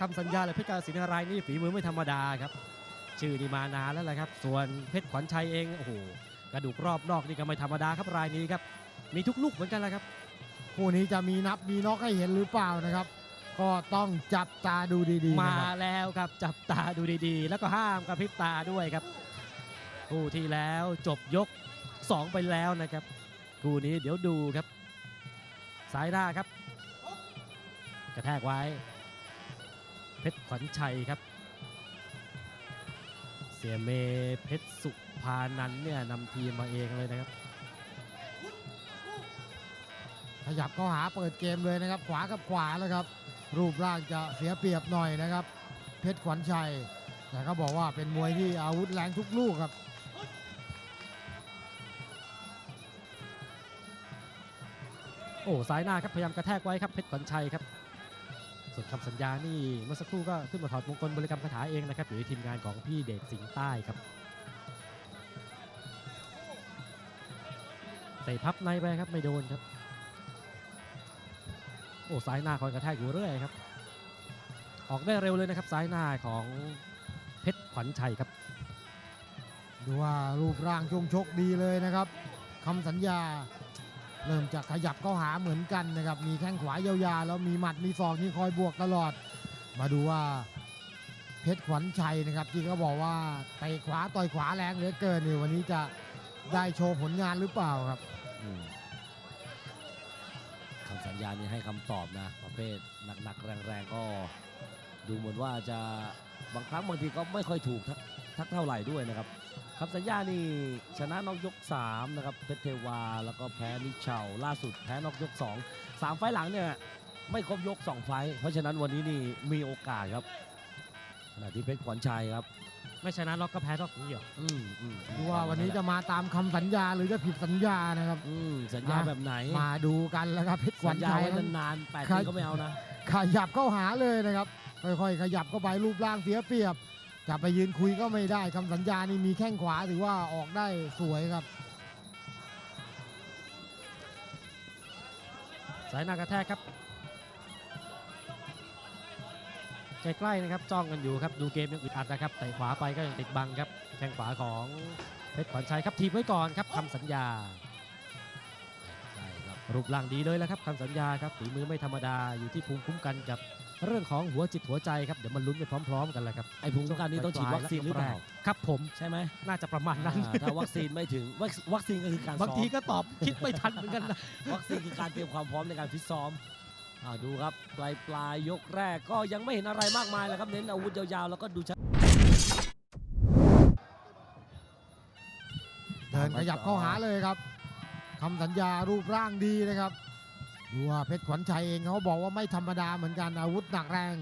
คำสัญญาเลยเพชรกาฬสินธุ์นารายณ์นี่ฝีมือไม่ธรรมดาครับ ชื่อนี่มานานแล้วแหละครับ ส่วนเพชรขวัญชัยเองโอ้โหกระดูกรอบนอกนี่ก็ไม่ธรรมดาครับรายนี้ครับ มีทุกลูกเหมือนกันแหละครับคู่นี้จะมีนับมีน็อกให้เห็นหรือเปล่านะครับ ก็ต้องจับตาดูดีๆมานะครับแล้วครับจับตาดูดีๆ แล้วก็ห้ามกระพริบตาด้วยครับคู่ที่แล้วจบยก 2 ไปแล้วนะครับคู่นี้เดี๋ยวดูครับ สายหน้าครับ กระแทกไว้ เพชรขวัญชัยครับ เสียเมเพชรสุภานันเนี่ยนำทีมมาเองเลยนะครับ ขยับเข้าหาเปิดเกมเลยนะครับ ขวากับขวาแล้วครับ รูปร่างจะเสียเปรียบหน่อยนะครับ เพชรขวัญชัย แต่ก็บอกว่าเป็นมวยที่อาวุธแรงทุกลูกครับโอ้สายหน้าครับพยายามกระแทกไว้ครับเพชรขวัญชัยครับ ส่วนคำสัญญานี่เมื่อสักครู่ก็ขึ้นมาถอดมงคลบริกรรมคาถาเองนะครับอยู่ในทีมงานของพี่เดชสิงห์ใต้ครับเตะพับในไปครับไม่โดนครับ โอ้สายหน้าคอยกระแทกอยู่เรื่อยครับ ออกได้เร็วเลยนะครับสายหน้าของเพชรขวัญชัยครับ ดูว่ารูปร่างช่วงชกดีเลยนะครับคำสัญญา เริ่มจะขยับเข้าหาเหมือนกันนะครับมีแข้งขวายาวๆแล้วมีหมัดมีศอกนี่คอยบวกตลอด มาดูว่าเพชรขวัญชัยนะครับที่เขาบอกว่าเตะขวาต่อยขวาแรงเหลือเกินนี่วันนี้จะได้โชว์ผลงานหรือเปล่าครับคำสัญญานี้ให้คำตอบนะ ประเภทหนักๆแรงๆก็ดูเหมือนว่าจะบางครั้งบางทีก็ไม่ค่อยถูกทักเท่าไหร่ด้วยนะครับ คำสัญญานี่ชนะนอกยก3นะครับเพชรเทวาแล้วก็แพ้นิชเชาล่าสุดแพ้นอกยก 2 3 ไฟล์หลังเนี่ยไม่ครบยก 2 ไฟล์เพราะฉะนั้นวันนี้นี่มีโอกาสครับขณะที่เพชรขวัญชัยครับ ไม่ชนะล็อกก็แพ้ล็อกนี้เหรออืมอืมดูว่าวันนี้จะมาตามคำสัญญาหรือจะผิดสัญญานะครับ อืมสัญญาแบบไหนมาดูกันแล้วครับเพชรขสัวัญญญาชัยไว้นั้นนานๆแปดครัปีบก็ไม่เอานะขยับเข้าหาเลยนะครับค่อยๆขยับเข้าไปรูปร่างเสียเปรียบ จะไปยืนคุยก็ไม่ได้คำสัญญานี่มีแข้งขวาถือว่าออกได้สวยครับ สายหน้ากระแทกครับใกล้ๆนะครับจ้องกันอยู่ครับดูเกมยังอึดอัดนะครับเตะขวาไปก็ยังติดบังครับแข้งขวาของเพชรขวัญชัยครับทีบไว้ก่อนครับคำสัญญาใช่ครับรูปร่างดีเลยแล้วครับคำสัญญาครับฝีมือไม่ธรรมดาอยู่ที่ภูมิคุ้มกันกับ เรื่องของหัวจิตหัวใจครับเดี๋ยวมันลุ้นไปพร้อม ๆ กันแหละครับไอ้ภูมิคุ้มกันนี้ต้องฉีดวัคซีนหรือเปล่าครับผมใช่ไหมน่าจะประมาณนั้นอ่าถ้าวัคซีนไม่ถึงวัควัคซีนก็คือการบางซ้อมทีก็ตอบคิดไม่ทันเหมือนกันนะวัคซีนคือการเตรียมความพร้อมในการฟิตซ้อมอ่าดูครับปลายปลายยกแรกก็ยังไม่เห็นอะไรมากมายเลยครับเน้นอาวุธยาวๆแล้วก็ดูชัดเดินขยับเข้าหาเลยครับคำสัญญารูปร่างดีนะครับ ดูว่าเพชรขวัญชัยเองเขาบอกว่าไม่ธรรมดาเหมือนกันอาวุธหนักแรง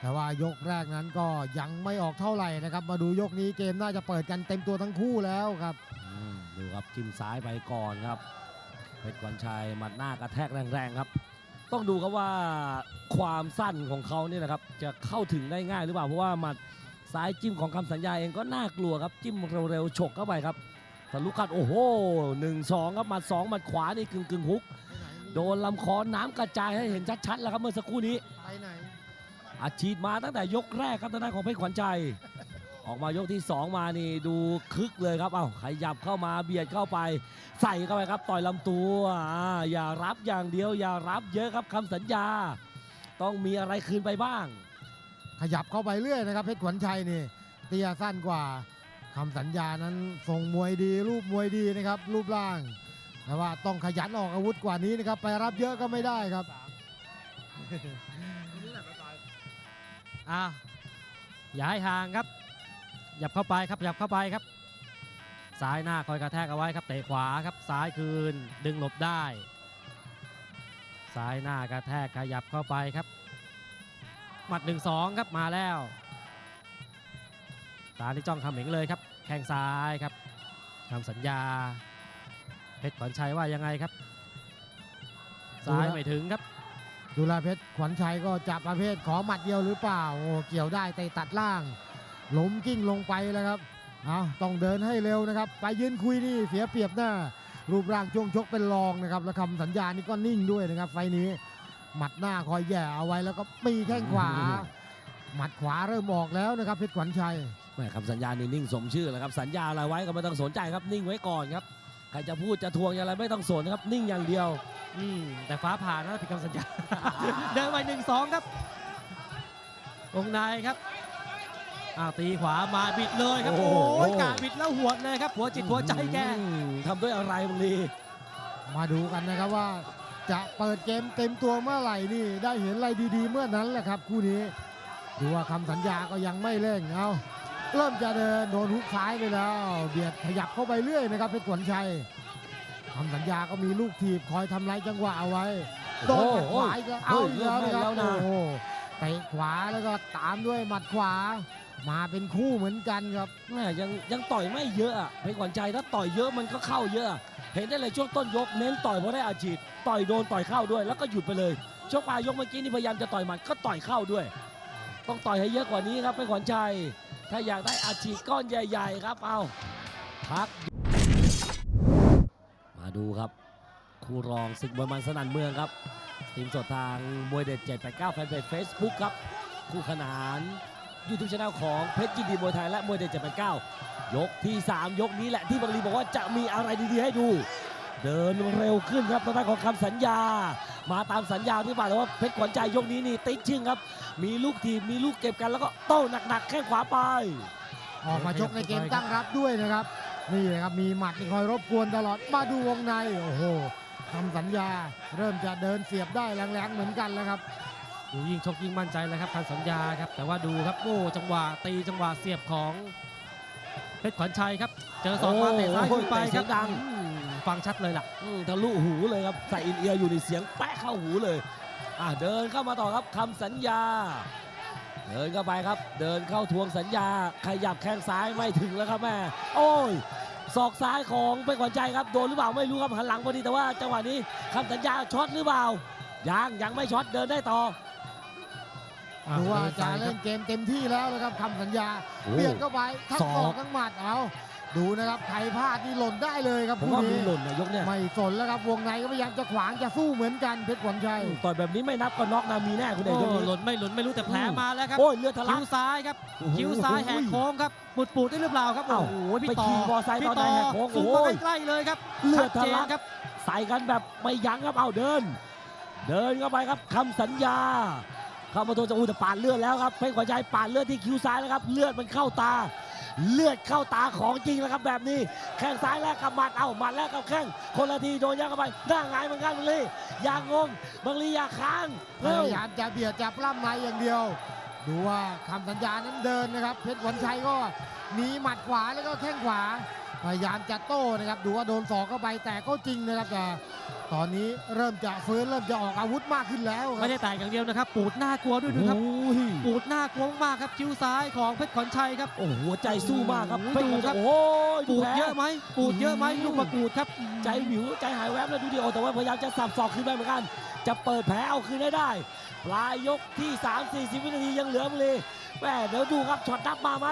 แต่ว่ายกแรกนั้นก็ยังไม่ออกเท่าไหร่นะครับ มาดูยกนี้เกมน่าจะเปิดกันเต็มตัวทั้งคู่แล้วครับดูครับจิ้มซ้ายไปก่อนครับเพชรขวัญชัยหมัดหน้ากระแทกแรงๆครับ ต้องดูครับว่าความสั้นของเขาเนี่ยนะครับจะเข้าถึงได้ง่ายหรือเปล่าเพราะว่าหมัดซ้ายจิ้มของคำสัญญาเองก็น่ากลัวครับจิ้มเร็วๆฉกเข้าไปครับทะลุกัดโอ้โหหนึ่งสองครับหมัดสองหมัดขวานี่กึ่งกึ่งฮุก โดนลำคอน้ำกระจายให้เห็นชัดๆแล้วครับเมื่อสักครู่นี้ ไปไหน อาชีดมาตั้งแต่ยกแรกครับทางด้านของเพชรขวัญใจ ออกมายกที่ 2 มานี่ดูคึกเลยครับ เอ้าขยับเข้ามาเบียดเข้าไป ใส่เข้าไปครับ ต่อยลำตัวอ่าอย่ารับอย่างเดียว อย่ารับเยอะครับคำสัญญา ต้องมีอะไรคืนไปบ้าง ขยับเข้าไปเรื่อยนะครับเพชรขวัญชัยนี่เตี้ยสั้นกว่าคำสัญญานั้นทรงมวยดี รูปมวยดีนะครับ รูปร่าง แต่ว่าต้องขยันออกอาวุธกว่านี้นะครับ ไปรับเยอะก็ไม่ได้ครับอะอย่าให้ห่างครับ หยับเข้าไปครับหยับเข้าไปครับ ซ้ายหน้าคอยกระแทกเอาไว้ครับเตะขวาครับซ้ายคืนดึงหลบได้ ซ้ายหน้ากระแทกขยับเข้าไปครับ หมัดหนึ่งสองครับมาแล้ว ตาที่จ้องคำเหม็งเลยครับ แข้งซ้ายครับทำสัญญา เพชรขวัญชัยว่ายังไงครับ ซ้ายไม่ถึงครับ ดูแลเพชรขวัญชัยก็จับประเภทขอหมัดเดียวหรือเปล่า โอ้เกี่ยวได้เตะตัดล่างล้มกิ้งลงไปแล้วครับเอาต้องเดินให้เร็วนะครับ ไปยืนคุยนี่เสียเปรียบหน้า รูปร่างช่วงชกเป็นรองนะครับแล้วคำสัญญานี่ก็นิ่งด้วยนะครับ ไฟล์นี้ หมัดหน้าคอยแย่เอาไว้แล้วก็มีแข้งขวา หมัดขวาเริ่มออกแล้วนะครับเพชรขวัญชัยแม่คำสัญญานี่นิ่งสมชื่อแล้วครับ สัญญาอะไรไว้ก็ไม่ต้องสนใจครับนิ่งไว้ก่อนครับใครจะพูดจะทวงอะไรไม่ต้องสนครับ นิ่งอย่างเดียว อืมแต่ฟ้าผ่านะผิดคำสัญญา เดินไปหนึ่งสองครับวงในครับอ้าวตีขวามาบิดเลยครับ โอ้โอ้โหยกาบิดแล้วหัวดเลยครับ หัวจิตหัวใจแก อืมทำด้วยอะไรบางทีมาดูกันนะครับว่า จะเปิดเกมเต็มตัวเมื่อไหร่นี่ได้เห็นอะไรดีๆ เมื่อนั้นแหละครับคู่นี้ ดูว่าคำสัญญาก็ยังไม่เร่งเอา เริ่มจะเดินโดนฮุกซ้ายไปแล้ว เบียดขยับเข้าไปเรื่อยนะครับเพชรขวัญชัยคำสัญญาก็มีลูกถีบคอยทำลายจังหวะเอาไว้โดนหมัดขวาอีกแล้วเอาอีกแล้วนะครับโอ้โหเตะขวาแล้วก็ตามด้วยหมัดขวา มาเป็นคู่เหมือนกันครับแม่ยังยังต่อยไม่เยอะอะเพชรขวัญใจถ้าต่อยเยอะมันก็เข้าเยอะ เห็นได้เลยช่วงต้นยกเน้นต่อยเพราะได้อาชีพต่อยโดนต่อยเข้าด้วย แล้วก็หยุดไปเลยช่วงปลายยกเมื่อกี้นี่พยายามจะต่อยหมัดก็ต่อยเข้าด้วย ต้องต่อยให้เยอะกว่านี้ครับเพชรขวัญใจ ถ้าอยากได้อาชีก้อนใหญ่ ๆ ครับ เอาพัก มาดูครับ คู่รองศึกมวยมันสนั่นเมืองครับทีมสดทางมวยเด็ด 789 แฟนเพจ Facebook ครับ คู่ขนานยูทูบช anel ของเพชรยินดีมวยไทยและมวยเด็ด 789 ยกที่ 3 ยกนี้แหละที่บางลีบอกว่าจะมีอะไรดี ๆ ให้ดู เดินเร็วขึ้นครับทางด้นของคำสัญญา มาตามสัญญาพี่ป่าแต่ว่าเพชรขวัญใจยกนี้นี่ติดชึ่งครับ มีลูกทีมมีลูกเก็บกันแล้วก็โต้หนักๆแข้งขวาไป ออกมาชกในเกมตั้งรับด้วยนะครับ นี่นะครับมีหมัดที่คอยรบกวนตลอดมาดูวงในโอ้โหทำสัญญาเริ่มจะเดินเสียบได้แรงๆเหมือนกันแล้วครับดูยิ่งชกยิ่งมั่นใจเลยครับการสัญญาครับแต่ว่าดูครับโอ้จังหวะตีจังหวะเสียบของเพชรขวัญชัยครับ เจอสองมาเตะซ้ายขึ้นไปครับเตะเสียงดังอืม ฟังชัดเลยล่ะอืมทะลุหูเลยครับใส่อินเอียร์อยู่ในเสียงแป๊ะเข้าหูเลยอะเดินเข้ามาต่อครับคำสัญญา เดินเข้าไปครับ เดินเข้าทวงสัญญา ขยับแข้งซ้ายไม่ถึงแล้วครับแม่โอ้ยศอกซ้ายของเป็นขวัญใจครับโดนหรือเปล่าไม่รู้ครับหันหลังพอดีแต่ว่าจังหวะนี้คำสัญญาช็อตหรือเปล่ายังยังไม่ช็อตเดินได้ต่อดูว่าจะดิเล่นนเกมเต็มที่แล้วนะครับคำสัญญาโอ้เบียดเข้าไปทั้งศอกศอกทั้งหมัดเอา ดูนะครับใครพลาดนี่หล่นได้เลยครับผมคู่ว่ามีนี้หล่นนะยกเนี่ยไม่สนแล้วครับวงในก็พยายามจะขวางจะสู้เหมือนกันเพชรขวัญชัยอืมต่อยแบบนี้ไม่นับก็น็อกนะมีแน่คุณเอกโอ้ยกนี้หล่นไม่หล่นไม่รู้แต่แผลอืมมาแล้วครับโอ้ยเลือดทะลัคิ้กวซ้ายครับโอ้โหคิ้วซ้ายแหกโค้งครับปูดปูดได้หรือเปล่าครับอ้าโอ้วโหพี่ไปต่อขี่มอไซค์พี่ตอนไหนแหกโค้งซูมโอ้มายใกล้ๆเลยครับเลือดชัทะเจนลักครับใส่กันแบบไม่ยั้งครับเอาเดิน เดินเข้าไปครับคำสัญญาเข้ามาโดนจะอูแต่ปาดเลือดแล้วครับเพชรขวัญใจปาดเลือดที่คิ้วซ้ายแล้วครับเลือดมันเข้าตา เลือดเข้าตาของจริงแล้วครับแบบนี้ แข้งซ้ายแลกกับหมัด เอาหมัดแลกกับแข้ง คนละทีโดนยัดเข้าไปหน้าหงายเหมือนกันบางลีอย่างงงบางลีอย่าค้างพเร็วยายามจะเบียดจับล่ำในอย่างเดียว ดูว่าคำสัญญานั้นเดินนะครับ เพชรวัญชัยก็หนีหมัดขวาแล้วก็แข้งขวา พยายามจะโต้นะครับ ดูว่าโดนศอกเข้าไปแต่ก็จริงนะครับแต่ ตอนนี้เริ่มจะฟื้นเริ่มจะออกอาวุธมากขึ้นแล้วครัไม่บได้แตกอย่างเดียวนะครับ ปูดหน้ากลัวด้วยดูครับ โอ้ยปูดหน้ากลัวมากครับคิ้วซ้ายของเพชรขวัญชัยครับ โอ้โหหัวใจสู้มากครับโอ้โหเพชรขวัญดูครัใจบโอ้ยปูดแผล เยอะไหมปูดเยอะไหมอืมลูกมะกรูดครับ ใจวิวใจหายแวบแล้วดูดิโอแต่ว่าพยายามจะสับศอกคืนไปเหมือนกัน จะเปิดแผลเอาคืนให้ได้ ปลายยกที่ 3 40 วินาทียังเหลือเลยแม่เดี๋ยวดูครับช็อตนับมาไหม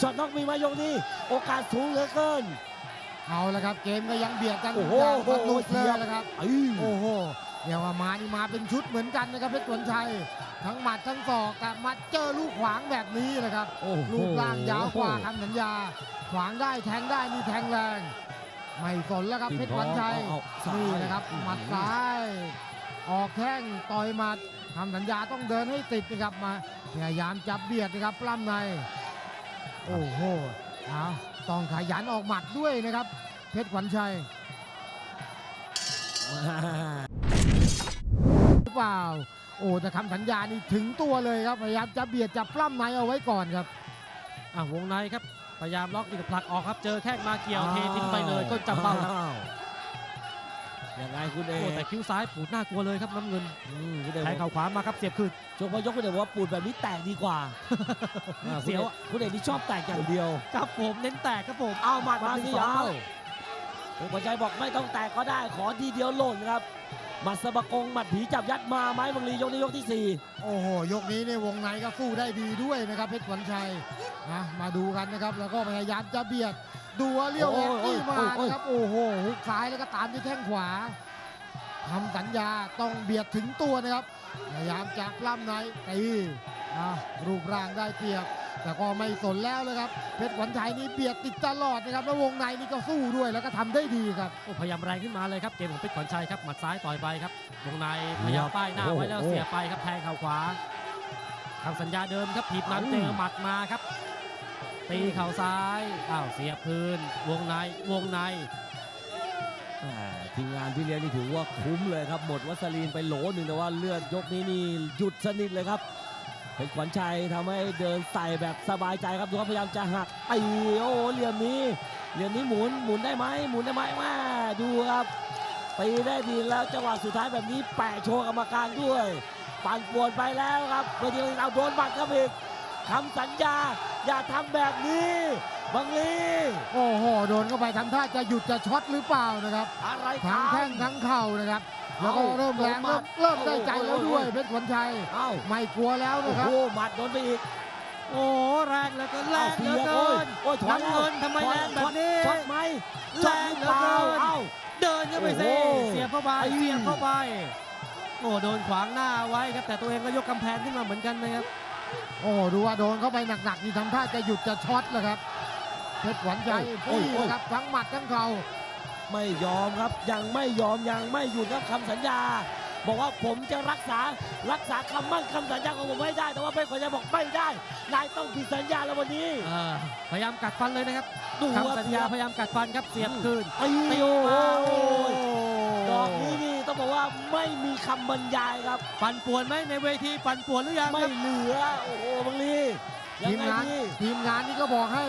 ช็อตน็อกมีไหมยกนี้ โอกาสสูงเหลือเกิน เอาละครับเกมก็ยังเบียดกันโอ้โหอย่างสนุกเลยนะครับอื้อโอ้โหเดี๋ยวว่ามานี่มาเป็นชุดเหมือนกันนะครับเพชรขวัญชัย ทั้งหมัดทั้งศอกกับมัดเจอลูกขวางแบบนี้นะครับโอ้โหรูปร่างยาวกว่าคำสัญญา ขวางได้แทงได้นี่แทงแรงไม่สนแล้วครับเพชรขวัญชัยเอาเอานี่ซ้ายนะครับหมัดซ้าย ออกแข้งต่อยหมัดทำสัญญาต้องเดินให้ติดนะครับมาพยายามจับเบียดนะครับปล้ำในโอ้โหเอา ต้องขยันออกหมัดด้วยนะครับ เพชรขวัญชัยหรือเปล่า โอ้แต่คำสัญญานี่ถึงตัวเลยครับ พยายามจะเบียดจับปล้ำในเอาไว้ก่อนครับอะวงในครับ พยายามล็อกอีกผลักออกครับ เจอแข้งมาเกี่ยวเททิ้งไปเลยก็จับเป้าครับอ้ว ยังไงคุณเอโอ้กแต่คิ้วซ้ายปูดหน้ากลัวเลยครับน้ำเงินอืมคุณเอกแทงบอกเข่าขวามาครับเสียบคืน ชกพอยกคุณเอกบอกว่าปูดแบบนี้แตกดีกว่าอ่าเสียวอะคุณเอกนี่ชอบแตกอย่างเดียว ครับผมเน้นแตกครับผมเอาหมัดมาหมัดหนึ่สิงสองเอาเป็นหัวใจบอกไม่ต้องแตกก็ได้ขอทีเดียวหล่นครับหมัดสะบะกงหมัดผีจับยัดมาไหมบางลียกนี้ยกที่สี่โอ้โห ยกนี้ในยวงในก็สู้ได้ดีด้วยนะครับเพชรขวัญชัยนะมาดูกันนะครับ แล้วก็พยายามจะเบียด ดูว่าเลี้ยวแหกนี่มานะครับ โอ้โหฮุกซ้ายแล้วก็ตามด้วยแข้งขวาทำสัญญาต้องเบียดถึงตัวนะครับพยายามจะปล้ำในตีอะรูปร่างได้เปรียบ แต่ก็ไม่สนแล้วเลยครับ เพชรขวัญชัยนี่เบียดติดตลอดนะครับ แล้ววงในนี่ก็สู้ด้วยแล้วก็ทำได้ดีครับโอ้พยายามแรงขึ้นมาเลยครับเกมของเพชรขวัญชัยครับหมัดซ้ายต่อยไปครับวงในพยายามป้ายหน้าไว้แล้วเสียบไปครับแทงเข่าขวาทำสัญญาเดิมครับถีบนั้นเจอหมัดมาครับ ตีเข่าซ้ายอ้าวเสียบคืนวงในวงในทีมงานพี่เลี้ยงนี่ถือว่าคุ้มเลยครับ หมดวัสลีนไปโหลหนึ่งแต่ว่าเลือดยกนี้นี่หยุดสนิทเลยครับเป็นขวัญชัยทำให้เดินใส่แบบสบายใจครับดูครับพยายามจะหักตีโอ้เหลี่ยมนี้เหลี่ยมนี้หมุนหมุนได้ไหมหมุนได้ไหมแม่ดูครับตีได้ดีแล้วจังหวะสุดท้ายแบบนี้แปะโชว์กรรมการด้วย ปั่นป่วนไปแล้วครับเมื่อเดียวเอาโดนบัตรครับอีก คำสัญญา อย่าทำแบบนี้บังลีโอ้โหโดนเข้าไปทำท่าจะหยุดจะช็อตหรือเปล่านะครับ อะไรทั้งกันแข้งทั้งเข่านะครับ แล้วก็เอ้าเริ่มแรงโดนหมัเริ่ดมเริ่มได้ใจแล้วด้วยเพชรขวัญชัยเอ้าไม่กลัวแล้วโอ้นะครับโหหมัดโดนไปอีกโอ้แรงเหลือเกินแรเอ้างเหลืเสีอยเกิโอ้ยนโอ้ยถอยแล้วน้ำเงินทำไมแรงแบบนี้ช็อตไหมแรช็อตงหรือเหลืเปอล่าเกินเอ้าเดินเข้าไปสิโอ้โหเสียบเข้าไปไอ้เสียบเข้าไป โอ้โดนขวางหน้าไว้ครับแต่ตัวเองก็ยกกำแพงขึ้นมาเหมือนกันนะครับ โอ้โหดูว่าโดนเข้าไปหนักๆนี่ทำท่าจะหยุดจะช็อตแล้วครับเพชรขวัญชัยโอ้ยนี่โอ้ยนะครับทั้งหมัดทั้งเข่าไม่ยอมครับยังไม่ยอมยังไม่หยุดครับคำสัญญา บอกว่าผมจะรักษารักษาคำมั่นคำสัญญาของผมให้ได้ แต่ว่าเป็นคนจะบอกไม่ได้นายต้องผิดสัญญาแล้ววันนี้เออพยายามกัดฟันเลยนะครับดูครับคำสัญญาพยายามกัดฟันครับเสียบคืนตีตีโอ้มาโหโอ้ยดอกนี้นี่ ต้องบอกว่าไม่มีคำบรรยายครับ ปั่นป่วนไหมในเวทีปั่นป่วนหรือยังไม่ครับเหลือ โอ้โหบังลียัทีงมไงงานดีทีมงานนี่ก็บอกให้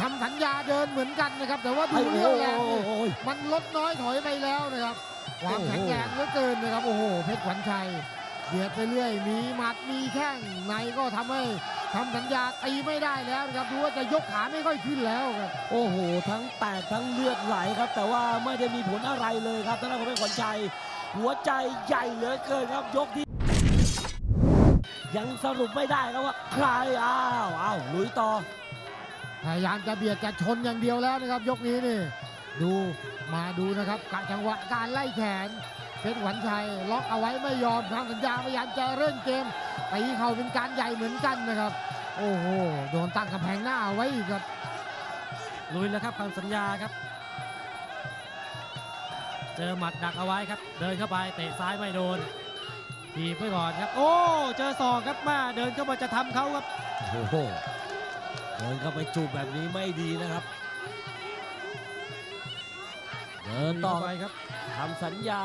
คำสัญญาเดินเหมือนกันนะครับ แต่ว่าดูไอ้เรี่ยวแรงโอ้นี่โหมันลดน้อยถอยไปแล้วนะครับความโอ้โหแข็งแรงเหลือเกินนะครับ โอ้โห เพชรขวัญชัยเบียดไปเรื่อย มีหมัดมีแข้งในก็ทำให้ ทำสัญญาตีไม่ได้แล้วครับดูว่าจะยกขาไม่ค่อยขึ้นแล้วครับโอ้โห ทั้งแตกทั้งเลือดไหลครับ แต่ว่าไม่ได้มีผลอะไรเลยครับทางด้านของเพชรขวัญชัย หัวใจใหญ่เหลือเกินครับยกที่ ยังสรุปไม่ได้ครับว่า ใครอ้าวอ้าวลุยต่อ พยายามจะเบียดจะชนอย่างเดียวแล้วนะครับ ยกนี้นี่ ดูมาดูนะครับกะจังหวะการไล่แขน เพชรขวัญชัยล็อกเอาไว้ไม่ยอมทำสัญญาพยายามจะเร่งเกมตีเข่าเป็นการใหญ่เหมือนกันนะครับ โอ้โหโดนตั้งกำแพงหน้าเอาไว้อีกครับลุยแล้วครับคำสัญญาครับ เจอหมัดดักเอาไว้ครับ เดินเข้าไปเตะซ้ายไม่โดนทีบไว้ก่อนครับ โอ้เจอศอกครับมาเดินเข้ามาจะทำเขาครับโอ้โหเดินเข้าไปจูบแบบนี้ไม่ดีนะครับ เดินต่อเข้าไปครับ ทำสัญญา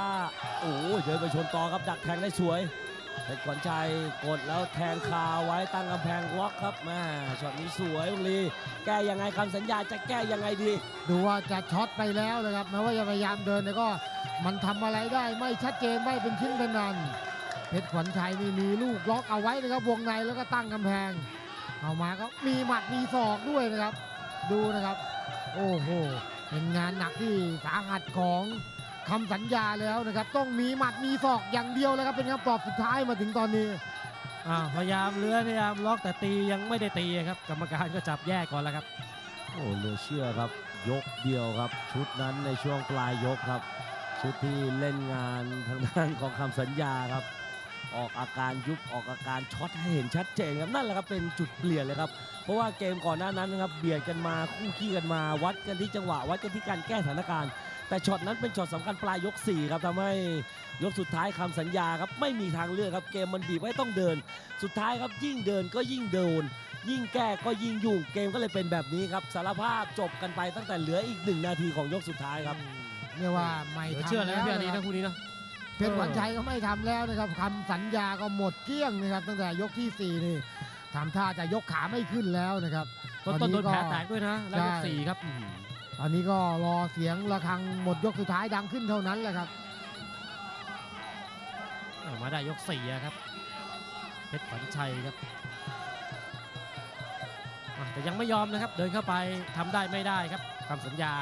โอ้เดินไปชนต่อครับดักแทงได้สวยเพชรขวัญชัยกดแล้วแทงคาไว้ตั้งกำแพงล็อกครับแม่ช็อตนี้สวยลุงลีแก้ยังไงคำสัญญาจะแก้ยังไงดี ดูว่าจะช็อตไปแล้วนะครับแม้ว่าจะพยายามเดินแต่ก็มันทำอะไรได้ไม่ชัดเจนไม่เป็นชิ้นเป็นนันเพชรขวัญชัยนี่มีลูกล็อกเอาไว้นะครับวงในแล้วก็ตั้งกำแพงเข้ามาก็มีหมัดมีศอกด้วยนะครับ ดูนะครับ โอ้โหเป็นงานหนักที่สาหัสของ คำสัญญาแล้วนะครับ ต้องมีหมัดมีศอกอย่างเดียวแล้วครับเป็นคำตอบสุดท้ายมาถึงตอนนี้อ้าวพยายามเลื้อยพยายามล็อกแต่ตียังไม่ได้ตีครับ กรรมการก็จับแยกก่อนแล้วครับ โอ้เหลือเชื่อครับ ยกเดียวครับ ชุดนั้นในช่วงปลายยกครับ ชุดที่เล่นงานทางด้านของคำสัญญาครับ ออกอาการยุบออกอาการช็อตให้เห็นชัดเจนครับนั่นแหละครับเป็นจุดเปลี่ยนเลยครับ เพราะว่าเกมก่อนหน้านั้นนะครับเบียดกันมาคู่ขี้กันมาวัดกันที่จังหวะวัดกันที่การแก้สถานการณ์ แต่ช็อตนั้นเป็นช็อตสำคัญปลายยก 4 ครับทำให้ยกสุดท้ายคำสัญญาครับไม่มีทางเลือกครับเกมมันบีบให้ต้องเดิน สุดท้ายครับยิ่งเดินก็ยิ่งโดนยิ่งแก้ก็ยิ่งยุ่งเกมก็เลยเป็นแบบนี้ครับสารภาพจบกันไปตั้งแต่เหลืออีกหนึ่งนาทีของยกสุดท้ายครับเรียกว่าไม่เหลือทำเชื่อเลยแล้นะวพี่อารีนะคนะรับคู่นี้เนาะเพชรขวัญชัยก็ไม่ทำแล้วนะครับคำสัญญาก็หมดเกลี้ยงนะครับตั้งแต่ยกที่สี่นี่ทำท่าจะยกขาไม่ขึ้นแล้วนะครับ ต้นตต้อนนนี้โดนแผลก็แตกด้วยนะแล้วยกใช่สี่ครับ อื้อหือตอนนี้ก็รอเสียงระฆังหมดยกสุดท้ายดังขึ้นเท่านั้นแหละครับเอามาได้ยกสี่อะครับ เพชรขวัญชัยครับอะแต่ยังไม่ยอมนะครับ เดินเข้าไปทำได้ไม่ได้ครับคำสัญญา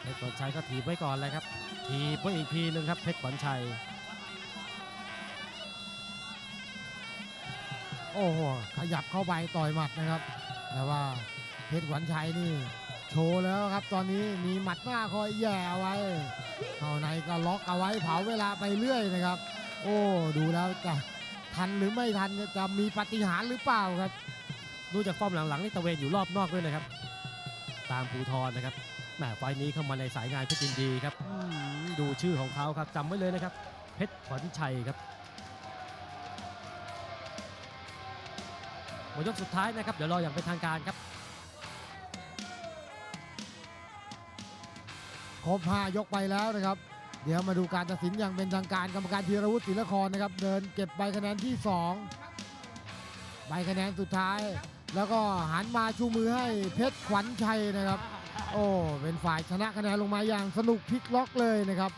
เพชรขวัญชัยก็ถีบไว้ก่อนเลยครับ ถีบไว้อีกทีหนึ่งครับเพชรขวัญชัย โอ้โหขยับเข้าไปต่อยหมัดนะครับแต่ว่า เพชรขวัญชัยนี่ โชว์แล้วครับ ตอนนี้มีหมัดหน้าคอยแย่เอาไว้เข้าในก็ล็อกเอาไว้เผาเวลาไปเรื่อยนะครับ โอ้ดูแล้วจะทันหรือไม่ทันจะมีปฏิหารหรือเปล่าครับ ดูจากฟอร์มหลังๆนี่ตะเวนอยู่รอบนอกด้วยนะครับ ตามภูทรนะครับแหมไฟนี้เข้ามาในสายงานเพชรยินดีครับดูชื่อของเขาครับจำไว้เลยนะครับ เพชรขวัญชัยครับหมดยกสุดท้ายนะครับ เดี๋ยวรออย่างเป็นทางการครับ ครบ5ยกไปแล้วนะครับ เดี๋ยวมาดูการตัดสินอย่างเป็นทางการกรรมการธีรวุฒิศิลครนะครับ เดินเก็บใบคะแนนที่ 2 ใบคะแนนสุดท้าย แล้วก็หันมาชูมือให้เพชรขวัญชัยนะครับ โอ้เป็นฝ่ายชนะคะแนนลงมาอย่างสนุกพลิกล็อกเลยนะครับ